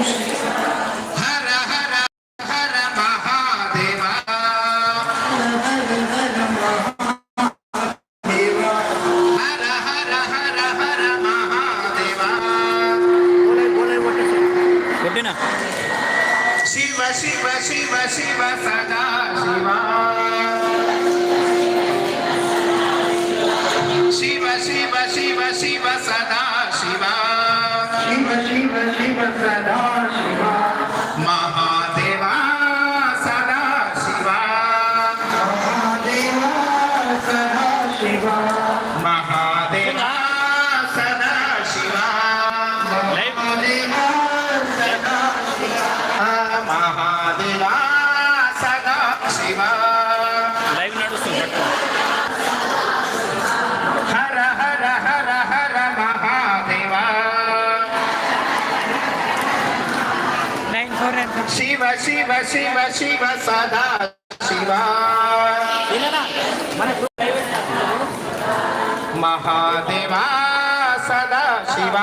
Muchas gracias. Shiva Shiva Shiva Shiva సదా శివ. మహాదేవ సదా శివ.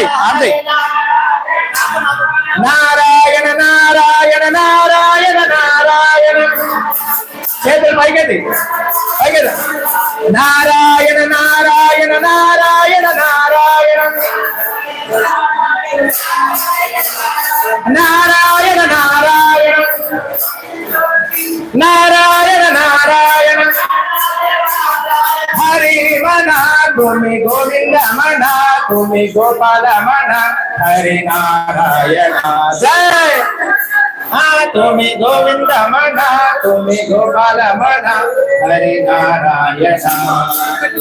ఆజయ్ ఆజయ్ నారాయణ నారాయణ నారాయణ నారాయణ. చేతులు పైకెత్తి పైకెత్త. నారాయణ నారాయణ నారాయణ నారాయణ. నారాయణ నారాయణ. నారాయణ నారాయణ. तुम्हें गोविंद मना तुम्हें गोपाल मना, हरे नारायण, जय। हाँ, तुम्हें गोविंद मना तुम्हें गोपाल मना, हरे नारायण।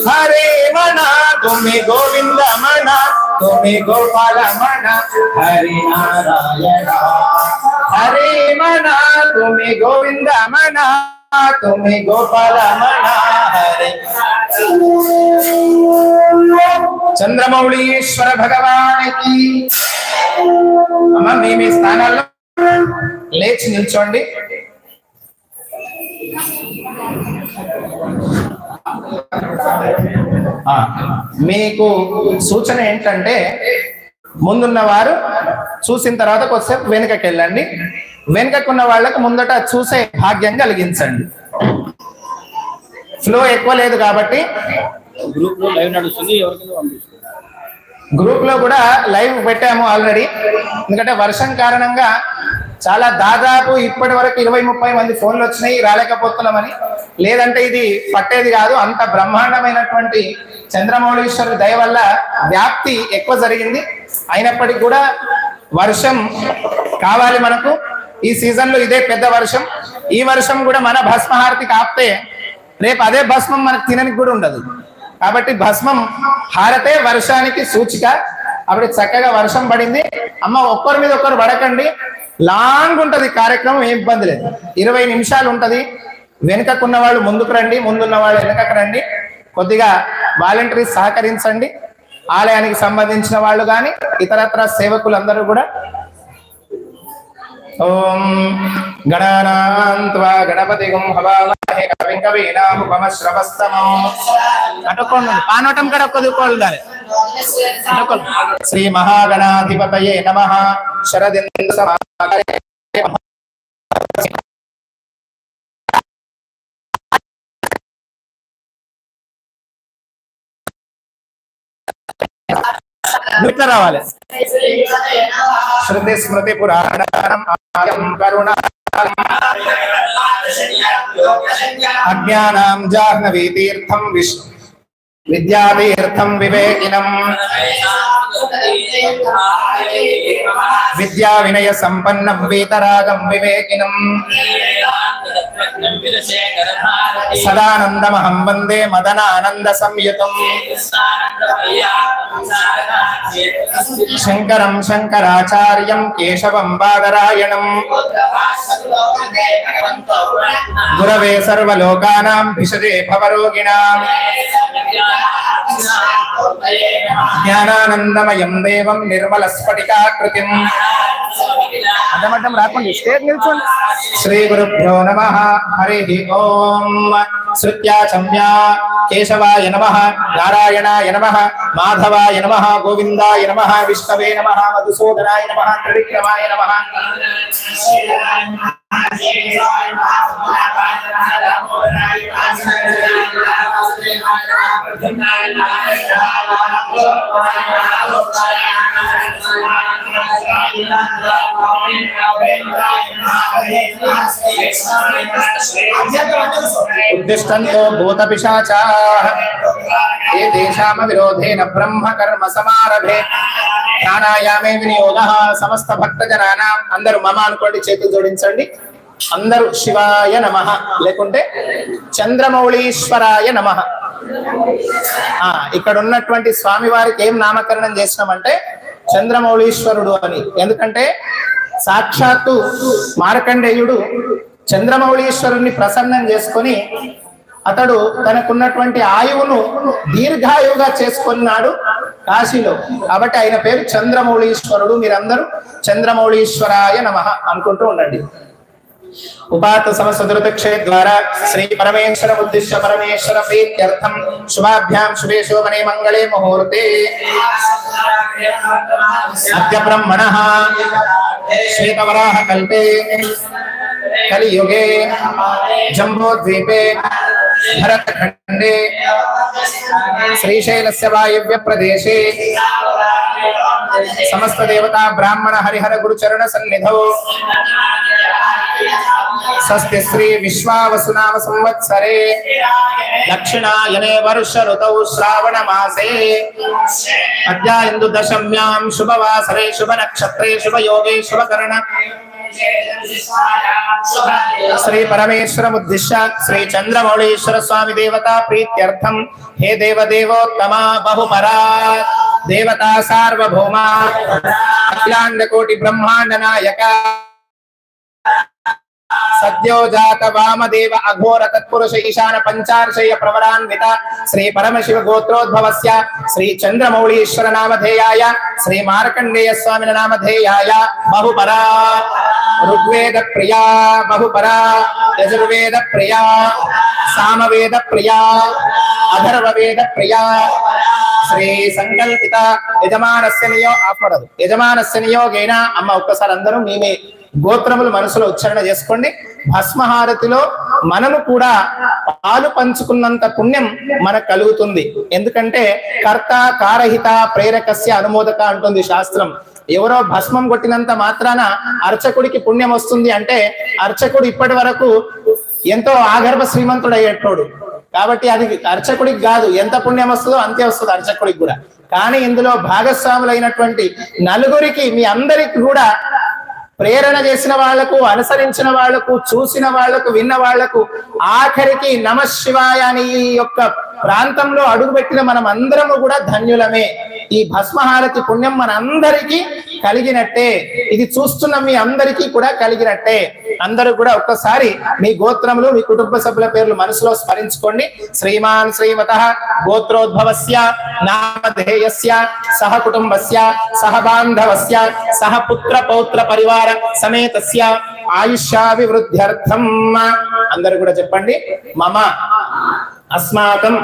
हरे मना तुम्हें गोविंद मना तुम्हें गोपाल मना, हरे नारायण। हरे मना तुम्हें गोविंद मना। తుమి గోపాల చంద్రమౌళీశ్వర భగవానికి అమ్మ మీ మీ స్థానాల్లో లేచి నిల్చోండి. మీకు సూచన ఏంటంటే ముందున్న వారు చూసిన తర్వాత కొద్దిసేపు వెనుకకి వెళ్ళండి వెనుకకున్న వాళ్ళకి ముందట చూసే భాగ్యం కలిగించండి. ఫ్లో ఎక్కువ లేదు కాబట్టి గ్రూప్లో లైవ్ నడుస్తుంది గ్రూప్లో కూడా లైవ్ పెట్టాము ఆల్రెడీ. ఎందుకంటే వర్షం కారణంగా చాలా దాదాపు ఇప్పటి వరకు ఇరవై ముప్పై మంది ఫోన్లు వచ్చినాయి రాలేకపోతున్నామని. లేదంటే ఇది పట్టేది కాదు అంత బ్రహ్మాండమైనటువంటి చంద్రమౌళీశ్వరు దయ వల్ల వ్యాప్తి ఎక్కువ జరిగింది. అయినప్పటికీ కూడా వర్షం కావాలి మనకు. ఈ సీజన్లో ఇదే పెద్ద వర్షం. ఈ వర్షం కూడా మన భస్మహారతికి ఆపితే రేపు అదే భస్మం మనకు తిననికి కూడా ఉండదు. కాబట్టి భస్మం హారతే వర్షానికి సూచిక. అప్పుడు చక్కగా వర్షం పడింది. అమ్మ ఒక్కరి మీద ఒక్కరు పడకండి. లాంగ్ ఉంటది కార్యక్రమం ఏం ఇబ్బంది లేదు. ఇరవై నిమిషాలు ఉంటది. వెనుకకున్న వాళ్ళు ముందుకు రండి ముందున్న వాళ్ళు వెనుకకు రండి. కొద్దిగా వాలంటరీ సహకరించండి. ఆలయానికి సంబంధించిన వాళ్ళు కానీ ఇతరత్ర సేవకులందరూ కూడా ఓం గణానాంత్వా గణపతి హవామహే కవిం కవీనాముపమశ్రవస్తమం. అటుకోండి పానోటం కూడా దాని శ్రీ మహాగణాధిపతయే నమ. శరదింద్ర ఇట్లా రావాలి. శృతి స్మృతి పురాణం ఆయం కరుణ అజ్ఞానాం జాహ్నవీ తీర్థం విష్ణు. విద్యాతీర్థం వివేకినం విద్యా వినయ సంపన్నం వీతరాగం వివేకినం సదానందమహం వందే మదనానంద సంయుతం శంకరం శంకరాచార్యం కేశవం బాదరాయణం గురవే సర్వలోకానాం భిషదే భవరోగిణాం జ్ఞానానందమయం దేవం నిర్మల స్ఫటికాకృతిం. అడ్డమడ్డం రాకుండా స్టేట్ నిల్చోండి. శ్రీ గురుభ్యో నమ. హరి ఓం. శృత్యా చమ్యా కేశవాయ నమ. నారాయణాయ నమ. మాధవాయ నమ. గోవిందాయ నమ. విష్ణవే నమ. మధుసూదనాయ నమ. త్రివిక్రమాయ నమ. भूतपिशाचाः। ये तेषामविरोधेन ब्रह्मकर्म समारभे। ప్రాణాయామే వినియోగ. సమస్త భక్తజనానం అందరూ మమ అనుకోండి చేతులు జోడించండి. అందరూ శివాయ నమ. లేకుంటే చంద్రమౌళీశ్వరాయ నమ. ఇక్కడ ఉన్నటువంటి స్వామి వారికి ఏం నామకరణం చేసినామంటే చంద్రమౌళీశ్వరుడు అని. ఎందుకంటే సాక్షాత్తు మార్కండేయుడు చంద్రమౌళీశ్వరుణ్ణి ప్రసన్నం చేసుకొని అతడు తనకున్నటువంటి ఆయువును దీర్ఘాయువుగా చేసుకున్నాడు. కాశీలో కాబట్టి ఆయన పేరు చంద్రమౌళీశ్వరుడు. మీరందరూ చంద్రమౌళీశ్వరాయ నమ అనుకుంటూ ఉండండి. ఉపాత సమసదురతక్షే ద్వారా శ్రీ పరమేశ్వర ఉద్దిశ్య పరమేశ్వర ప్రీత్యర్థం. శుభాభ్యాం శుభే శోభనే మంగళే ముహూర్తే. అద్య బ్రహ్మణ. శ్వేతవరాహ కల్పే. కలియుగే జంబోద్వీపే భరతఖండే శ్రీశైలస్య వాయవ్య ప్రదేశే సమస్త దేవతా బ్రాహ్మణ హరిహర గురుచరణ సన్నిధౌ స్వస్తి శ్రీ విశ్వావసునామ సంవత్సరే దక్షిణాయనే వర్ష ఋతౌ శ్రావణ మాసే అద్యాయిందు దశమ్యాం శుభవాసరే శుభ నక్షత్రే శుభ యోగే శుభకరణ శ్రీ పరమేశ్వరముద్దిశ్య శ్రీ చంద్రమౌళీశ్వర స్వామి దేవతా ప్రీత్యర్థం హే దేవదేవోత్తమ బహుపరా దేవతా సార్వభౌమ అఖిలాండ కోటి బ్రహ్మాండ నాయక సద్యోజాత వామదేవ అఘోర తత్పురుష ఈశాన పంచార్షయ ప్రవరాన్విత శ్రీ పరమశివ గోత్రోద్భవస్య శ్రీ చంద్రమౌళీశ్వర నామధేయాయ శ్రీ మార్కండేయ స్వామిన నామధేయాయ బహుపరా ఋగ్వేద ప్రియా బహుపరా యజుర్వేద ప్రియా సామవేద ప్రియా అధర్వవేద ప్రియా. శ్రీ సంకల్పిత యజమానస్య నియో ఆపడదు. యజమానస్య నియోగైనా అమ్మ ఒక్కసారి అందరూ మేమే గోత్రములు మనసులో ఉచ్చారణ చేసుకోండి. భస్మహారతిలో మనము కూడా పాలు పంచుకున్నంత పుణ్యం మనకు కలుగుతుంది. ఎందుకంటే కర్త కారహిత ప్రేరకస్య అనుమోదక అంటుంది శాస్త్రం. ఎవరో భస్మం కొట్టినంత మాత్రాన అర్చకుడికి పుణ్యం వస్తుంది అంటే అర్చకుడు ఇప్పటి వరకు ఎంతో ఆగర్భ శ్రీమంతుడు అయ్యేటోడు కాబట్టి అది అర్చకుడికి కాదు ఎంత పుణ్యం వస్తుందో అంతే వస్తుంది అర్చకుడికి కూడా. కానీ ఇందులో భాగస్వాములైనటువంటి నలుగురికి మీ అందరికి కూడా ప్రేరణ చేసిన వాళ్ళకు అనుసరించిన వాళ్ళకు చూసిన వాళ్ళకు విన్న వాళ్ళకు ఆఖరికి నమ శివాయ అని ఈ యొక్క ప్రాంతంలో అడుగుపెట్టిన మనం అందరము కూడా ధన్యులమే. ఈ భస్మహారతి పుణ్యం మన అందరికీ కలిగినట్టే. ఇది చూస్తున్న మీ అందరికీ కూడా కలిగినట్టే. అందరూ కూడా ఒక్కసారి మీ గోత్రములు మీ కుటుంబ సభ్యుల పేర్లు మనసులో స్మరించుకోండి. శ్రీమాన్ శ్రీమత గోత్రోద్భవస్య నామధేయస్య సహ కుటుంబస్య సహ బాంధవస్య సహ పుత్ర పౌత్ర పరివార సమేతస్య. ఆయుష్యాభివృద్ధ్యర్థం. అందరూ కూడా చెప్పండి. మమ. अस्माकं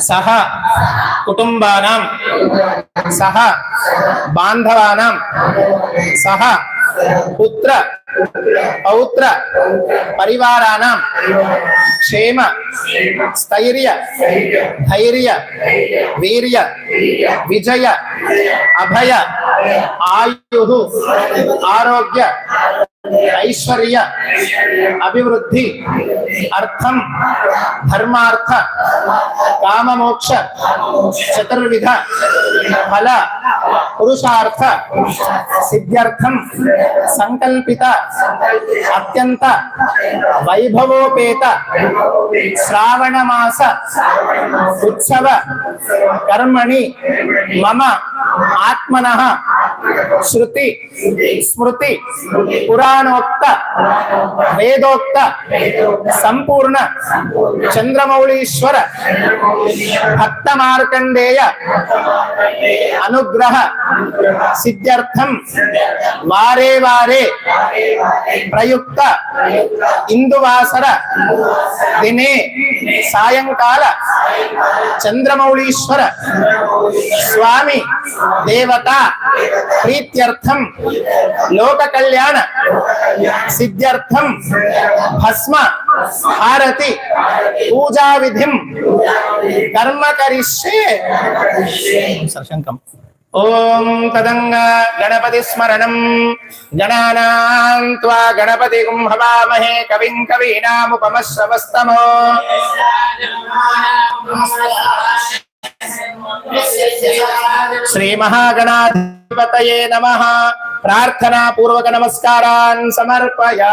सह कुटुम्बानां, सह बान्धवानां, सह पुत्र, पौत्र परिवाराणां क्षेम, स्थैर्य, धैर्य, वीर्य, विजय, अभय, आयुः, आरोग्य ऐश्वर्य, अभिवृद्धि अर्थम धर्मार्थ काम मोक्ष चतुर्विध, फल, पुरुषार्थ सिद्ध्यर्थम संकल्पित, अत्यंत, वैभवोपेत श्रावण मास उत्सव, कर्मणि, मम, आत्मनः, श्रुति, स्मृति, पुरा పురాణోక్త వేదోక్త సంపూర్ణ చంద్రమౌళీశ్వర భక్త మార్కండేయ అనుగ్రహ సిద్ధ్యర్థం వారే వారే ప్రయుక్త ఇందువాసర దినే సాయంకాల చంద్రమౌళీశ్వర స్వామి దేవత ప్రీత్యర్థం లోక కళ్యాణ సిద్ధ్యర్థం భస్మ హారతి పూజా విధిం కర్మ కరిష్యే. శంఖం ఓం తదంగ గణపతి స్మరణం. గణానాం త్వా గణపతి హవామహే కవిం కవీనాముపమశ్రవస్తమో. శ్రీ మహాగణాధిపతయే నమ ప్రార్థనా పూర్వక నమస్కారాన్ సమర్పయా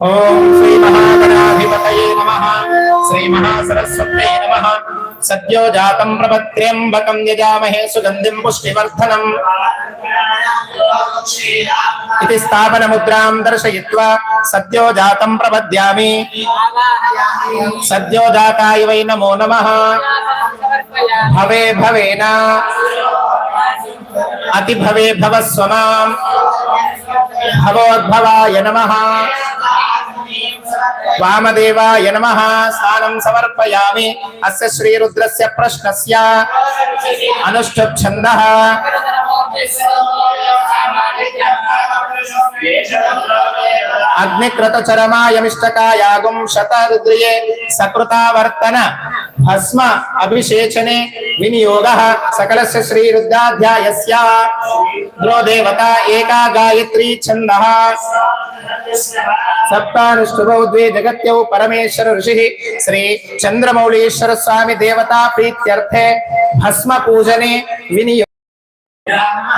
ఓం శ్రీ మహాగణాధిపతయే నమ శ్రీ మహాసరస్వత్యై నమ సద్యో జాతం ప్రపత్ర్యంబకం యజామహే సుగంధిం పుష్టివర్ధనం ఇది స్థాపన ముద్రాం దర్శయిత్వా సద్యో జాతం ప్రపద్యామి సద్యో జాతాయ వై నమో నమః భవే భవేన అతి భవే భవస్వమాం భవోద్భవాయ నమః వామదేవాయ నమః స్థానం సమర్పయామి అస్య శ్రీరుద్రస్య ప్రశ్నస్య అనుష్ఠుప్ ఛందః అగ్నికృత చరమాయమిష్టకాయాగుం శతరుద్రియే సకృతావర్తన భస్మ అభిషేచనే వినియోగ సకలస్య శ్రీరుద్రాధ్యాయస్య ద్రో దేవత ఏకా గాయత్రీ ఛంద సప్తానుష్ఠుభౌ ద్వే జగత్యౌ పరమేశ్వర ఋషి శ్రీ చంద్రమౌళీశ్వర స్వామి దేవతా ప్రీత్యర్థే భస్మ పూజనే వినియోగ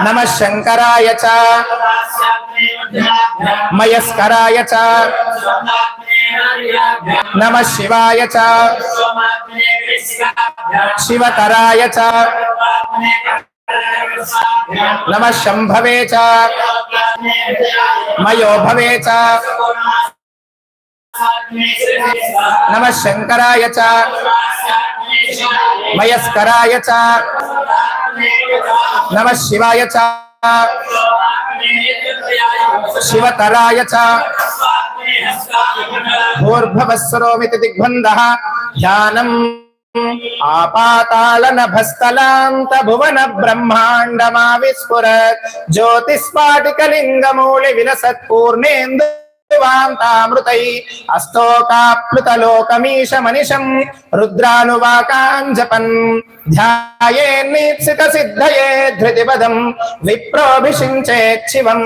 నమ శంకరాయ చ మయస్కరాయ చ నమ శివాయ చ శివతరాయ చ నమ శంభవే చ మయో భవే చ నమ శంకరాయ చ మయస్కరాయ చ నమ శివాయ చ. శివతరాయ చ. భూర్భవస్వరోమితి దిగ్బంధ. ధ్యానం ఆపాతాళనభస్తలాంత భువన బ్రహ్మాండమా జ్యోతిస్పాటికలింగమూళి విలసత్ పూర్ణేందు వాంతామృతై అస్తోకాప్లుతలోకమీశ మనిషం రుద్రానువాకాంజపన్ ధ్యాయేన్నీప్సిత సిద్ధయే ధృతిపదం విప్రోభిషించేచ్చివం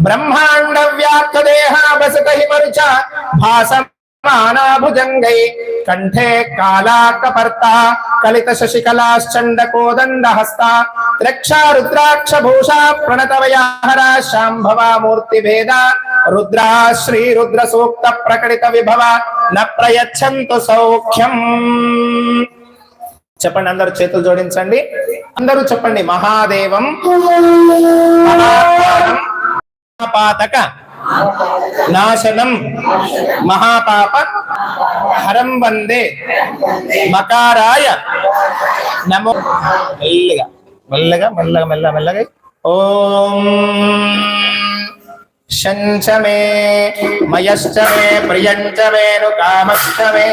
బ్రహ్మాండ వ్యాప్త దేహాభసత హిమరుచ భాసం మానాభుజంగై కంఠే కాళాకపర్త కలిత శశికలాశ్చండ కోదండ హస్త త్రక్షా రుద్రాక్ష భూషా ప్రణతవయాహరా శాంభవా మూర్తి భేద రుద్రా శ్రీ రుద్ర సూక్త ప్రకటిత విభవ న ప్రయచ్చంతు సౌఖ్యం. చెప్పండి అందరు చేతులు జోడించండి. అందరూ చెప్పండి మహాదేవం పాతక నాశనం. మహాపాప. హరం వందే. మకారాయ. నమో. మెల్లగా. మెల్లగా మెల్లగా మెల్ల మెల్లగా. ఓం. శంచ మే మయశ్చ మే ప్రియంచ మేను కామశ్చ మే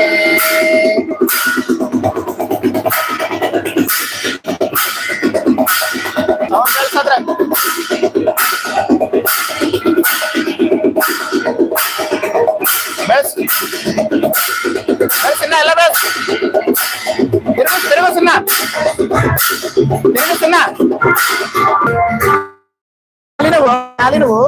అవును తెలుసు చిన్న ఎలా బస్ తిరుగు తిరుగు చిన్న తిరుగు చిన్న నువ్వు ఖాళీ నువ్వు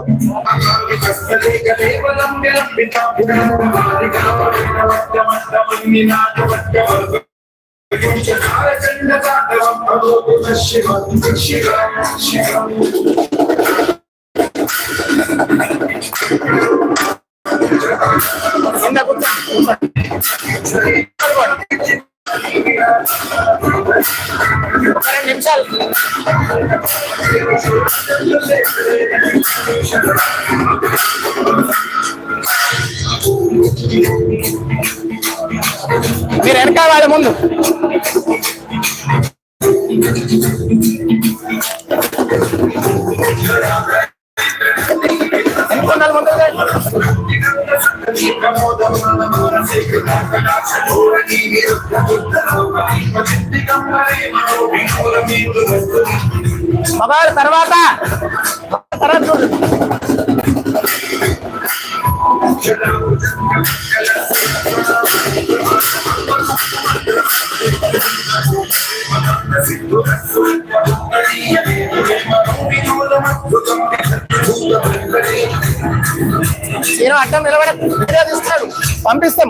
రెండు నిమిషాలు మీరు వెనక వాళ్ళ ముందు మగారు తర్వాత. తర్వాత చూడు. నేను అడ్డం నిలబడ వీడియో పంపిస్తాం.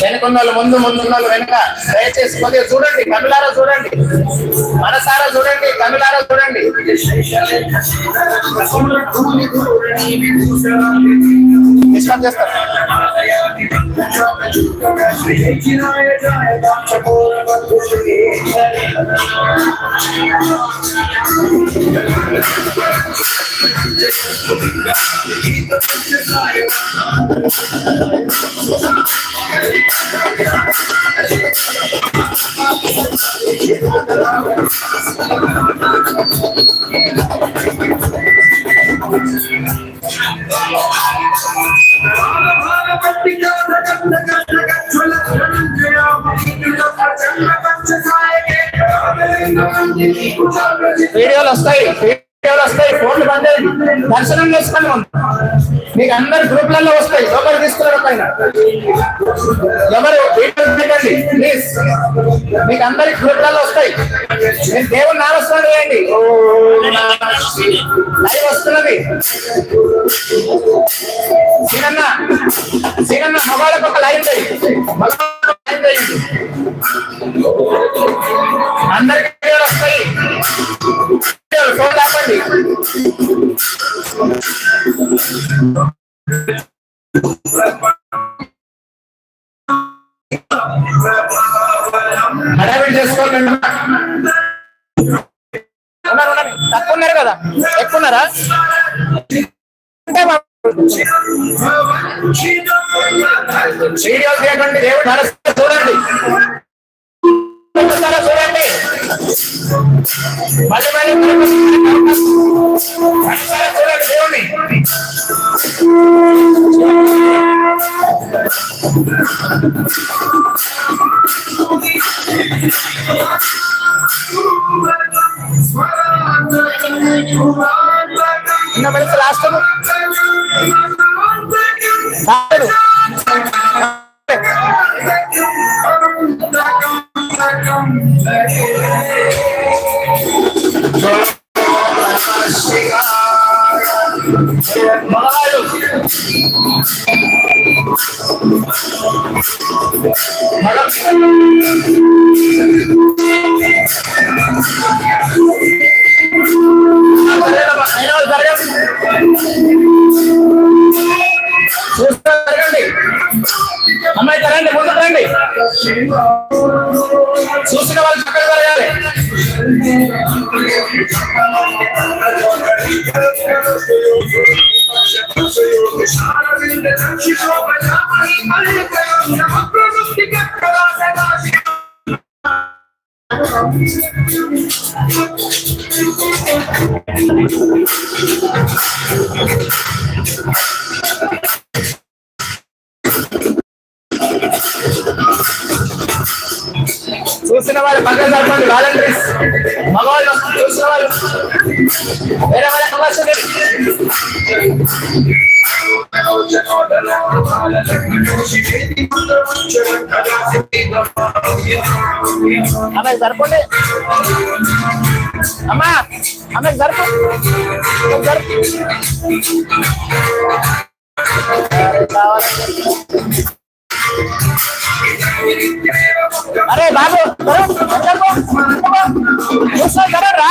వెనుకున్న వాళ్ళు ముందు ముందున్న వాళ్ళు వెనుక దయచేసి కొద్దిగా చూడండి కమిలారా చూడండి మనసారా చూడండి కమిలారా చూడండి ఇష్టం చేస్తారు వీడియోలు వస్తాయి. ఎవరు వస్తాయి ఫోన్లు బంద్ దర్శనం చేసుకొని ముందు. మీకు అందరు గ్రూప్లలో వస్తాయి ఎవరు తీసుకున్నారు పైన ఎవరు పెట్టండి ప్లీజ్ మీకు అందరి గ్రూప్లలో వస్తాయి. నేను దేవుడు నామస్మరణ వేయండి లైవ్ వస్తున్నది. సీనన్న సీనన్న మగవాళ్ళకి ఒక లైవ్ చేయి. మగవాళ్ళకి ఒక వస్తాయి. హడావిడి చేసుకోండి తక్కువ ఉన్నారు కదా ఎక్కువ ఉన్నారా అంటే మా- దేవుడు చూడండి చూడండి. మళ్ళీ మళ్ళీ నడుస్తారా చూడండి దేవుడిని ఇంకా పెడితే లాస్ట్ కాదు మగవాళ్ళు జరగండి అమ్మాయి తరండి ముందు రండి చూసిన వాళ్ళు పక్కన పెరగాలి Thank you. చూసిన వాళ్ళు పక్కన సరిపోండి వాలంటీర్స్ మగవాళ్ళు చూసిన వాళ్ళు వేరే వాళ్ళ అవకాశం లేదు. అమ్మాయి సరిపోండి అమ్మా అమ్మాయి సరిపో. సరిపో. अरे बाबू करो गुस्सा करो रा